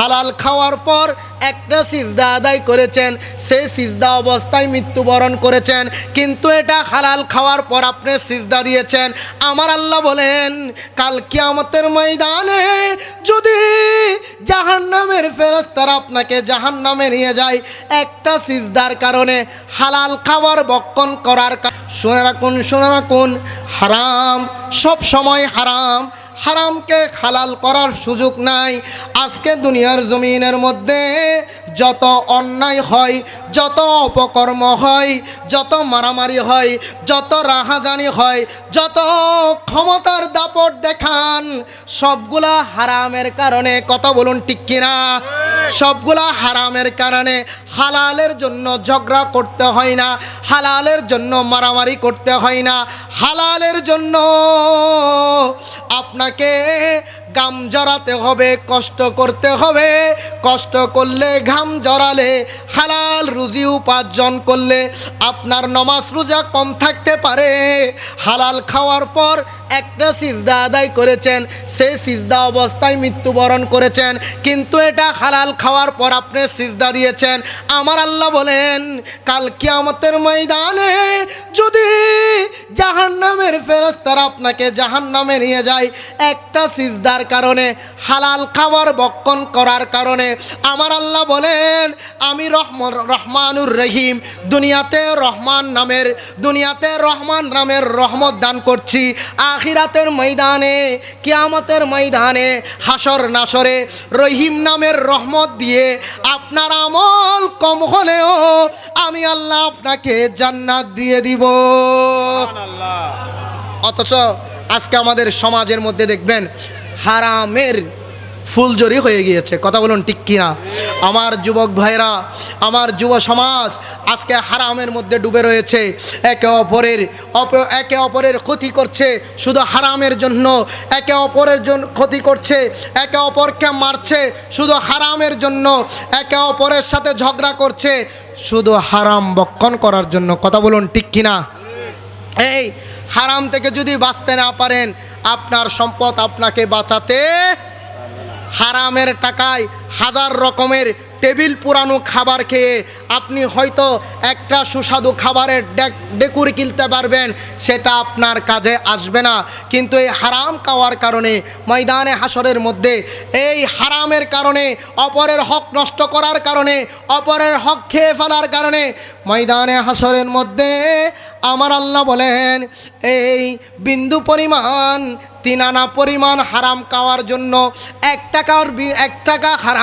হালাল খাওয়ার পর একটা সিজদা আদায় করেছেন, সেই সিজদা অবস্থায় মৃত্যুবরণ করেছেন। কিন্তু এটা হালাল খাওয়ার পর আপনি সিজদা দিয়েছেন। আমার আল্লাহ বলেন, কাল কিয়ামতের ময়দানে যদি জাহান্নামের ফেরস্তারা আপনাকে জাহান্নামে নিয়ে যায়, একটা সিজদার কারণে হালাল খাবার বক্ষণ করার শুনে রাখুন শুনে রাখুন, হারাম, সব সময় হারাম। হারামকে হালাল করার সুযোগ নাই। আজকে দুনিয়ার জমিনের মধ্যে যত অন্যায় হয়, যত অপকর্ম হয়, যত মারামারি হয়, যত রাহাজানি হয়, যত ক্ষমতার দাপট দেখান, সবগুলা হারামের কারণে কথা বলুন ঠিক কিনা? সবগুলা হারামের কারণে হালালের জন্য ঝগড়া করতে হয় না, হালালের জন্য মারামারি করতে হয় না, হালালের জন্য আপনাকে গাম জড়াতে হবে, কষ্ট করতে হবে, কষ্ট করলে ঘাম জড়ালে, হালাল রুজি উপার্জন করলে আপনার নমাজ রোজা কম থাকতে পারে, হালাল খাওয়ার পর একটা সিজদা আদায় করেছেন, সেই সিজদা অবস্থায় মৃত্যুবরণ করেছেন। কিন্তু এটা হালাল খাওয়ার পর আপনি সিজদা দিয়েছেন। আমার আল্লাহ বলেন, কাল কিয়ামতের ময়দানে যদি জাহান জাহান্নামের ফেরস্তারা আপনাকে জাহান্নামে নিয়ে যায়, একটা সিজদার কারণে, হালাল খাবার বক্ষণ করার কারণে, আমার আল্লাহ বলেন, আমি রহমান, রহমানুর রহিম, দুনিয়াতে রহমান নামের, দুনিয়াতে রহমান নামের রহমত দান করছি আখিরাতের ময়দানে কিয়ামতের ময়দানে হাসর নাসরে রহিম নামের রহমত দিয়ে আপনার আমল কম হলেও আমি আল্লাহ আপনাকে জান্নাত দিয়ে দিব। অথচ আজকে আমাদের সমাজের মধ্যে দেখবেন হারামের ফুলজরি হয়ে গিয়েছে। কথা বলুন ঠিক কিনা? আমার যুবক ভাইরা আমার যুব সমাজ আজকে হারামের মধ্যে ডুবে রয়েছে। একে অপরের অপ- একে অপরের ক্ষতি করছে শুধু হারামের জন্য। একে অপরের জন্য ক্ষতি করছে, একে অপরকে মারছে শুধু হারামের জন্য। একে অপরের সাথে ঝগড়া করছে শুধু হারাম বক্ষণ করার জন্য। কথা বলুন ঠিক কিনা? এই হারাম থেকে যদি বাঁচতে না পারেন, আপনার সম্পদ আপনাকে বাঁচাতে হারামের টাকায় হাজার রকমের টেবিল পুরানো খাবার খেয়ে আপনি হয়তো একটা সুস্বাদু খাবারের ডেক- ডেকুর কিনতে পারবেন, সেটা আপনার কাজে আসবে না। কিন্তু এই হারাম খাওয়ার কারণে, ময়দানে হাসরের মধ্যে, এই হারামের কারণে, অপরের হক নষ্ট করার কারণে, অপরের হক খেয়ে ফেলার কারণে, ময়দানে হাসরের মধ্যে আমার আল্লাহ বলেন, এই বিন্দু পরিমাণ, তিন আনা পরিমাণ হারাম খাওয়ার জন্য এক টাকার এক টাকা হারাম